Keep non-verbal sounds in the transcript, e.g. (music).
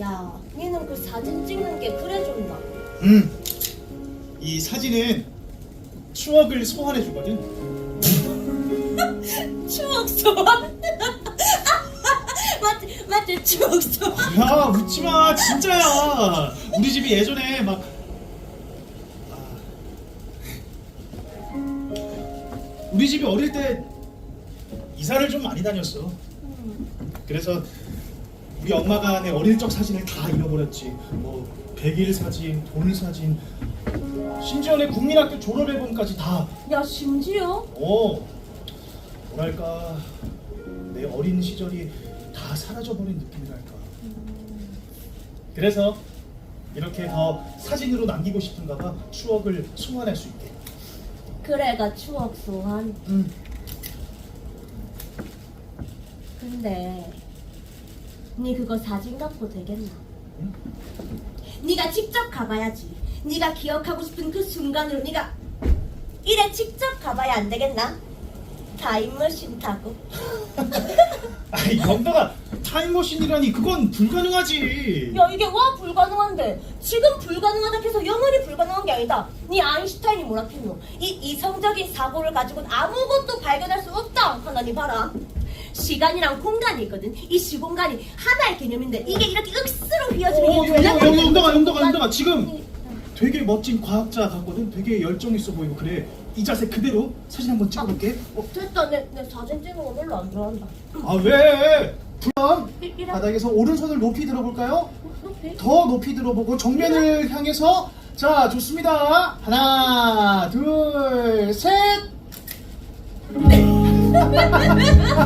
야, 니는 그 사진 찍는 게 그래 준다. 음. 이 사진은 추억을 소환해 주거든. (laughs) 추억 소환. (laughs) 맞지, 맞지, 추억 소환. 야, 웃지 마. 진짜야. 우리 집이 예전에 막 아. 우리 집이 어릴 때 이사를 좀 많이 다녔어. 그래서 우리 엄마가 내 어릴 적 사진을 다 잃어버렸지. 뭐 백일 사진, 돈 사진, 심지어 내 국민학교 졸업 앨범까지 다. 야 심지어 어, 뭐랄까 내 어린 시절이 다 사라져버린 느낌이랄까. 그래서 이렇게 더 사진으로 남기고 싶은가봐 추억을 소환할 수 있게. 그래가 추억 소환. 음. 근데 니 그거 사진 갖고 되겠나? 응? 네가 직접 가봐야지. 네가 기억하고 싶은 그 순간으로 네가 이래 직접 가봐야 안 되겠나? 타임머신 타고. (laughs) 아이 영덕아 타임머신이라니 그건 불가능하지. 야 이게 와 불가능한데 지금 불가능하다 해서 영원히 불가능한 게 아니다. 네 아인슈타인이 뭐라 했노? 이 이성적인 사고를 가지고는 아무것도 발견할 수 없다. 하나 니 봐라. 시간이랑 공간이 있거든. 이 시공간이 하나의 개념인데 이게 이렇게 억수로 휘어지면 어, 이게 영- 영- 영덕아. 영덕아, 영덕아, 지금 이- 되게 멋진 과학자 같거든. 되게 열정 있어 보이고 그래. 이 자세 그대로 사진 한번 찍어볼게. 어, 됐다. 내, 내 사진 찍는 거 별로 안 좋아한다. 아 왜? 그럼 이- 이래. 바닥에서 오른손을 높이 들어볼까요? 높이? 더 높이 들어보고 정면을 향해서 자 좋습니다. 하나, 둘, 셋. (laughs)